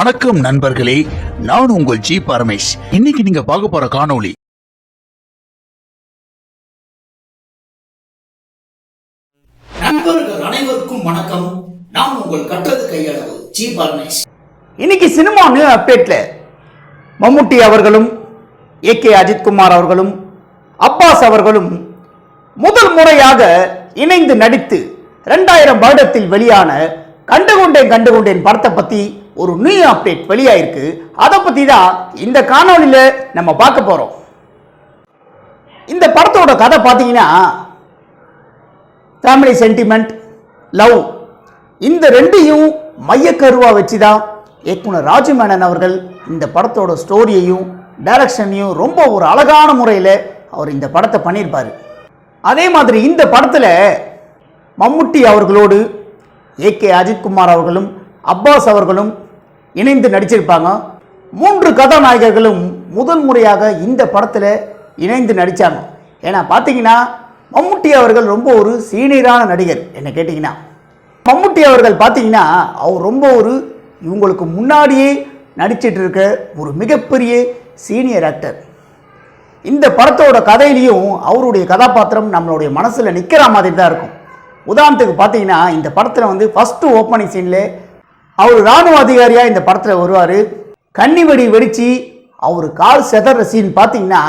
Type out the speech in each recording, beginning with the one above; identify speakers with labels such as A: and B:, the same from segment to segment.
A: வணக்கம் நண்பர்களே நான் உங்கள் ஜி பரமேஷ். இன்னைக்கு நீங்க பார்க்க போற காணொளி
B: நண்பர்கள் அனைவருக்கும் வணக்கம். நான் உங்கள் கற்றது கையளவு ஜி பரமேஷ்.
C: இன்னைக்கு சினிமா நியூ அப்டேட்ல மம்முட்டி அவர்களும் ஏ கே அஜித்குமார் அவர்களும் அப்பாஸ் அவர்களும் முதல் முறையாக இணைந்து நடித்து ரெண்டாயிரம் வருடத்தில் வெளியான கண்டுகொண்டேன் கண்டுகொண்டேன் படத்தை பத்தி ஒரு நியூ அப்டேட் வெளியாயிருக்கு. அதை பற்றி தான் இந்த காணொலியில் நம்ம பார்க்க போகிறோம் இந்த படத்தோட கதை பார்த்தீங்கன்னா ஃபேமிலி சென்டிமெண்ட் லவ் இந்த ரெண்டையும் மையக்கருவாக வச்சு தான் இயக்குனர் ராஜமேனன் அவர்கள் இந்த படத்தோட ஸ்டோரியையும் டைரக்ஷனையும் ரொம்ப ஒரு அழகான முறையில் அவர் இந்த படத்தை பண்ணியிருப்பார். அதே மாதிரி இந்த படத்தில் மம்முட்டி அவர்களோடு ஏ கே அஜித்குமார் அவர்களும் அப்பாஸ் அவர்களும் இணைந்து நடிச்சிருப்பாங்க. மூன்று கதாநாயகர்களும் முதல் முறையாக இந்த படத்தில் இணைந்து நடித்தாங்க ஏன்னா பார்த்தீங்கன்னா மம்முட்டி அவர்கள் ரொம்ப ஒரு சீனியரான நடிகர் என்ன கேட்டிங்கன்னா. மம்முட்டி அவர்கள் பார்த்தீங்கன்னா அவர் ரொம்ப ஒரு இவங்களுக்கு முன்னாடியே நடிச்சிட்டு இருக்க ஒரு மிகப்பெரிய சீனியர் ஆக்டர். இந்த படத்தோட கதையிலையும் அவருடைய கதாபாத்திரம் நம்மளுடைய மனசில் நிற்கிற மாதிரி தான் இருக்கும். உதாரணத்துக்கு பார்த்தீங்கன்னா இந்த படத்தில் வந்து ஃபஸ்ட்டு ஓப்பனிங் சீனில் அவர் இராணுவ அதிகாரியாக இந்த படத்தில் வருவார். கன்னி வெடி வெடித்து அவர் கால் செதற சீன் பார்த்தீங்கன்னா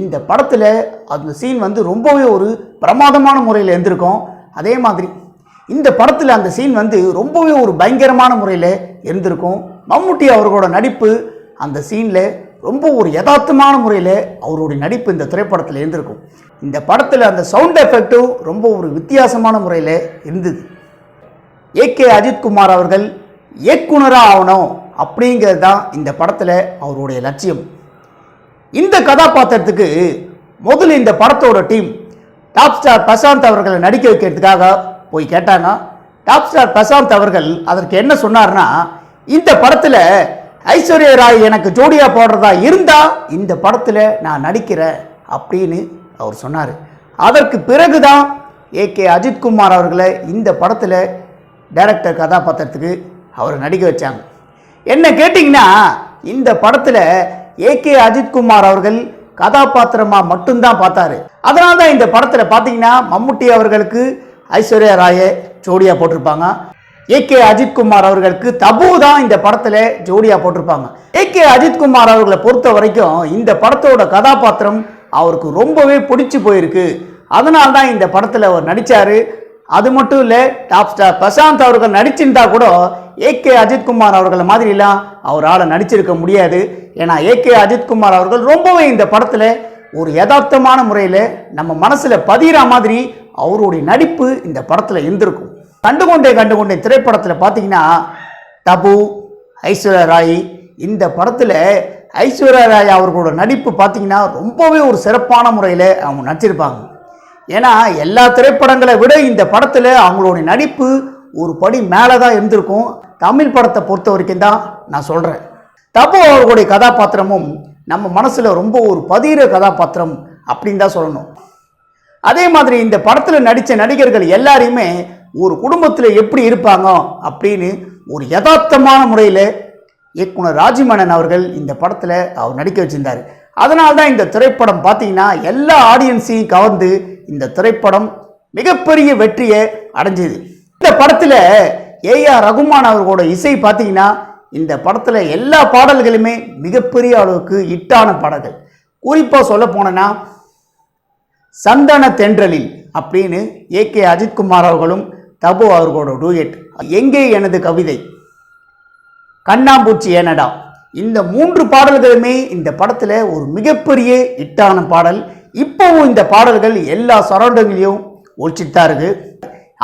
C: இந்த படத்தில் அந்த சீன் வந்து ரொம்பவே ஒரு பிரமாதமான முறையில் இருந்திருக்கும் அதே மாதிரி இந்த படத்தில் அந்த சீன் வந்து ரொம்பவே ஒரு பயங்கரமான முறையில் இருந்திருக்கும் மம்முட்டி அவர்களோட நடிப்பு அந்த சீனில் ரொம்ப ஒரு யதார்த்தமான முறையில் அவருடைய நடிப்பு இந்த திரைப்படத்தில் இருந்திருக்கும் இந்த படத்தில் அந்த சவுண்ட் எஃபெக்ட்டும் ரொம்ப ஒரு வித்தியாசமான முறையில் இருந்தது. ஏ கே அஜித்குமார் அவர்கள் இயக்குனராக ஆகணும் அப்படிங்கிறது தான் இந்த படத்தில் அவருடைய லட்சியம். இந்த கதாபாத்திரத்துக்கு முதல்ல இந்த படத்தோட டீம் டாப் ஸ்டார் பிரசாந்த் அவர்களை நடிக்க வைக்கிறதுக்காக போய் கேட்டாங்க. டாப் ஸ்டார் பிரசாந்த் அவர்கள் அதற்கு என்ன சொன்னார்னா இந்த படத்தில் ஐஸ்வர்யா ராய் எனக்கு ஜோடியாக போடுறதா இருந்தால் இந்த படத்தில் நான் நடிக்கிறேன் அப்படின்னு அவர் சொன்னார். அதற்கு பிறகுதான் ஏ கே அஜித்குமார் அவர்களை இந்த படத்தில் டைரக்டர் கதாபாத்திரத்துக்கு அவரை நடிக்க வச்சாங்க. என்ன கேட்டிங்கன்னா இந்த படத்தில் ஏகே அஜித்குமார் அவர்கள் கதாபாத்திரமாக மட்டும்தான் பார்த்தாரு. அதனால தான் இந்த படத்தில் பார்த்தீங்கன்னா மம்முட்டி அவர்களுக்கு ஐஸ்வர்யா ராயை ஜோடியாக போட்டிருப்பாங்க. ஏகே அஜித்குமார் அவர்களுக்கு தபு தான் இந்த படத்தில் ஜோடியாக போட்டிருப்பாங்க. ஏகே அஜித்குமார் அவர்களை பொறுத்த வரைக்கும் இந்த படத்தோட கதாபாத்திரம் அவருக்கு ரொம்பவே பிடிச்சி போயிருக்கு. அதனால்தான் இந்த படத்தில் அவர் நடித்தார் அது மட்டும் இல்லை டாப் ஸ்டார் பிரசாந்த் அவர்கள் நடிச்சிருந்தா கூட ஏகே அஜித்குமார் அவர்களை மாதிரிலாம் அவரால் நடிச்சிருக்க முடியாது. ஏன்னா ஏகே அஜித்குமார் அவர்கள் ரொம்பவே இந்த படத்தில் ஒரு யதார்த்தமான முறையில் நம்ம மனசில் பதிகிற மாதிரி அவருடைய நடிப்பு இந்த படத்தில் இருந்திருக்கும். கண்டுகொண்டே கண்டுகொண்டே திரைப்படத்தில் பார்த்தீங்கன்னா தபு ஐஸ்வர்யா ராய் இந்த படத்தில் ஐஸ்வர்யா ராய் அவர்களோட நடிப்பு பார்த்தீங்கன்னா ரொம்பவே ஒரு சிறப்பான முறையில் அவங்க நடிச்சிருப்பாங்க. ஏன்னா எல்லா திரைப்படங்களை விட இந்த படத்தில் அவங்களுடைய நடிப்பு ஒரு படி மேலே தான் இருந்திருக்கும். தமிழ் படத்தை பொறுத்த வரைக்கும் தான் நான் சொல்கிறேன் தபு அவர்களுடைய கதாபாத்திரமும் நம்ம மனசில் ரொம்ப ஒரு பதிகிற கதாபாத்திரம் அப்படின்னு தான் சொல்லணும். அதே மாதிரி இந்த படத்தில் நடித்த நடிகர்கள் எல்லாரையுமே ஒரு குடும்பத்தில் எப்படி இருப்பாங்க அப்படின்னு ஒரு யதார்த்தமான முறையில் இயக்குனர் ராஜிமணன் அவர்கள் இந்த படத்தில் அவர் நடிக்க வச்சிருந்தார். அதனால் தான் இந்த திரைப்படம் பார்த்தீங்கன்னா எல்லா ஆடியன்ஸையும் கவர்ந்து இந்த திரைப்படம் மிகப்பெரிய வெற்றியை அடைஞ்சது. இந்த படத்தில் ஏஆர் ரகுமான் அவர்களோட இசை பார்த்தீங்கன்னா இந்த படத்தில் எல்லா பாடல்களுமே மிகப்பெரிய அளவுக்கு ஹிட்டான பாடல்கள். குறிப்பாக சொல்ல போனேன்னா சந்தன தென்றலில் அப்படின்னு ஏ கே அஜித்குமார் அவர்களும் தபு அவர்களோட டூயட் எங்கே எனது கவிதை? கண்ணாம்பூச்சி ஏனடா? இந்த மூன்று பாடல்களுமே இந்த படத்தில் ஒரு மிகப்பெரிய ஹிட்டான பாடல். இப்போவும் இந்த பாடல்கள் எல்லா சரௌண்டிங்லேயும் ஒழிச்சிட்டு தான் இருக்கு.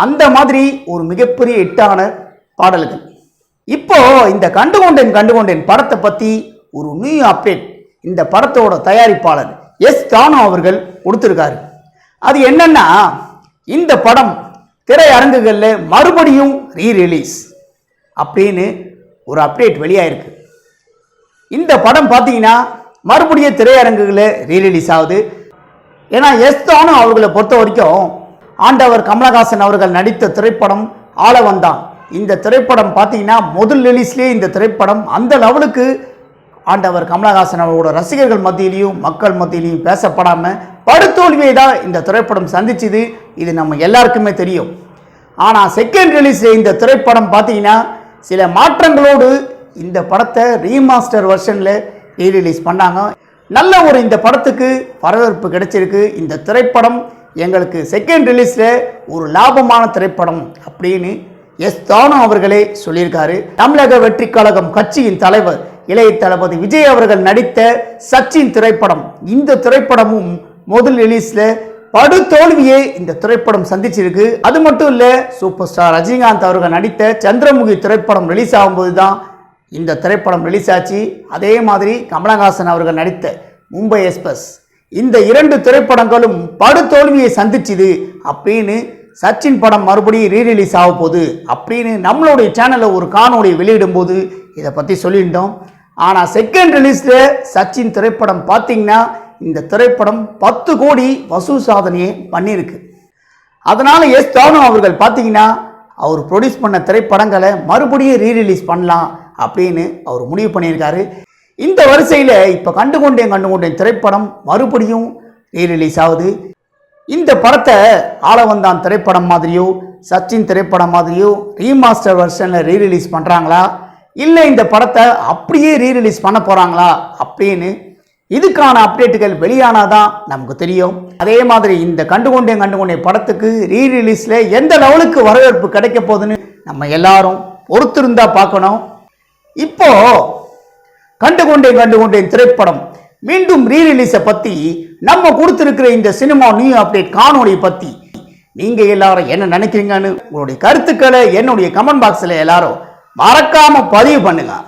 C: அந்த மாதிரி ஒரு மிகப்பெரிய ஹிட்டான பாடல்கள். இப்போ இந்த கண்டுகொண்டேன் கண்டுகொண்டேன் படத்தை பற்றி ஒரு நியூ அப்டேட் இந்த படத்தோட தயாரிப்பாளர் எஸ் தானு அவர்கள் கொடுத்துருக்காரு. அது என்னன்னா இந்த படம் திரையரங்குகளில் மறுபடியும் ரீ ரிலீஸ் அப்படின்னு ஒரு அப்டேட் வெளியாயிருக்கு. இந்த படம் பார்த்தீங்கன்னா மறுபடியும் திரையரங்குகளில் ரீரிலீஸ் ஆகுது. ஏன்னா எஸ் அவர்களை பொறுத்த வரைக்கும் ஆண்டவர் கமலஹாசன் அவர்கள் நடித்த திரைப்படம் ஆள வந்தான் இந்த திரைப்படம் பார்த்தீங்கன்னா முதல் ரிலீஸ்லேயே இந்த திரைப்படம் அந்த லெவலுக்கு ஆண்டவர் கமலஹாசன் அவரோட ரசிகர்கள் மத்தியிலையும் மக்கள் மத்தியிலையும் பேசப்படாமல் படுதோல்வியை தான் இந்த திரைப்படம் சந்திச்சுது. இது நம்ம எல்லாருக்குமே தெரியும். ஆனால் செகண்ட் ரிலீஸ் இந்த திரைப்படம் பார்த்தீங்கன்னா சில மாற்றங்களோடு இந்த படத்தை ரீமாஸ்டர் வெர்ஷனில் ரீரிலீஸ் பண்ணாங்க. நல்ல ஒரு இந்த படத்துக்கு வரவேற்பு கிடைச்சிருக்கு. இந்த திரைப்படம் எங்களுக்கு செகண்ட் ரிலீஸில் ஒரு லாபமான திரைப்படம் அப்படின்னு எஸ் தானு அவர்களே சொல்லியிருக்காரு. தமிழக வெற்றி கழகம் கட்சியின் தலைவர் இளைய தளபதி விஜய் அவர்கள் நடித்த சச்சின் திரைப்படம். இந்த திரைப்படமும் முதல் ரிலீஸில் படு தோல்வியை இந்த திரைப்படம் சந்திச்சிருக்கு. அது மட்டும் இல்லை சூப்பர் ஸ்டார் ரஜினிகாந்த் அவர்கள் நடித்த சந்திரமுகி திரைப்படம் ரிலீஸ் ஆகும்போது தான் இந்த திரைப்படம் ரிலீஸ் ஆச்சு. அதே மாதிரி கமலஹாசன் அவர்கள் நடித்த மும்பை எக்ஸ்பிரஸ் இந்த இரண்டு திரைப்படங்களும் படு தோல்வியை சந்திச்சுது அப்படின்னு சச்சின் படம் மறுபடியும் ரீரிலீஸ் ஆக போகுது அப்படின்னு நம்மளுடைய சேனலில் ஒரு காணொளி வெளியிடும்போது இதை பற்றி சொல்லியிருந்தோம். ஆனால் செகண்ட் ரிலீஸில் சச்சின் திரைப்படம் பார்த்தீங்கன்னா இந்த திரைப்படம் பத்து கோடி வசூல் சாதனையை பண்ணியிருக்கு. அதனால் எஸ் தானு அவர்கள் பார்த்தீங்கன்னா அவர் ப்ரொடியூஸ் பண்ண திரைப்படங்களை மறுபடியும் ரீரிலீஸ் பண்ணலாம். அப்படின்னு அவர் முடிவு பண்ணியிருக்காரு. இந்த வரிசையில் இப்போ கண்டுகொண்டேன் கண்டுகொண்டேன். திரைப்படம் மறுபடியும் ரீரிலீஸ் ஆகுது இந்த படத்தை ஆளவந்தான் திரைப்படம் மாதிரியோ சச்சின் திரைப்படம் மாதிரியோ ரீமாஸ்டர் வெர்ஷனில் ரீரிலீஸ் பண்ணுறாங்களா இல்லை இந்த படத்தை அப்படியே ரீரிலீஸ் பண்ண போகிறாங்களா அப்படின்னு இதுக்கான அப்டேட்டுகள் வெளியானாதான் நமக்கு தெரியும். அதே மாதிரி இந்த கண்டுகொண்டேன் கண்டுகொண்டேன் படத்துக்கு ரீ ரிலீஸில் எந்த லெவலுக்கு வரவேற்பு கிடைக்க போகுதுன்னு நம்ம எல்லாரும் பொறுத்திருந்தா பார்க்கணும். இப்போ கண்டுகொண்டேன் கண்டுகொண்டேன் திரைப்படம். மீண்டும் ரீ ரிலீஸை பற்றி நம்ம கொடுத்துருக்கிற இந்த சினிமா நியூ அப்டேட் காணொலி பற்றி நீங்கள் எல்லாரும் என்ன நினைக்கிறீங்கன்னு உங்களுடைய கருத்துக்களை என்னுடைய கமெண்ட் பாக்ஸில் எல்லாரும் மறக்காமல் பதிவு பண்ணுங்கள்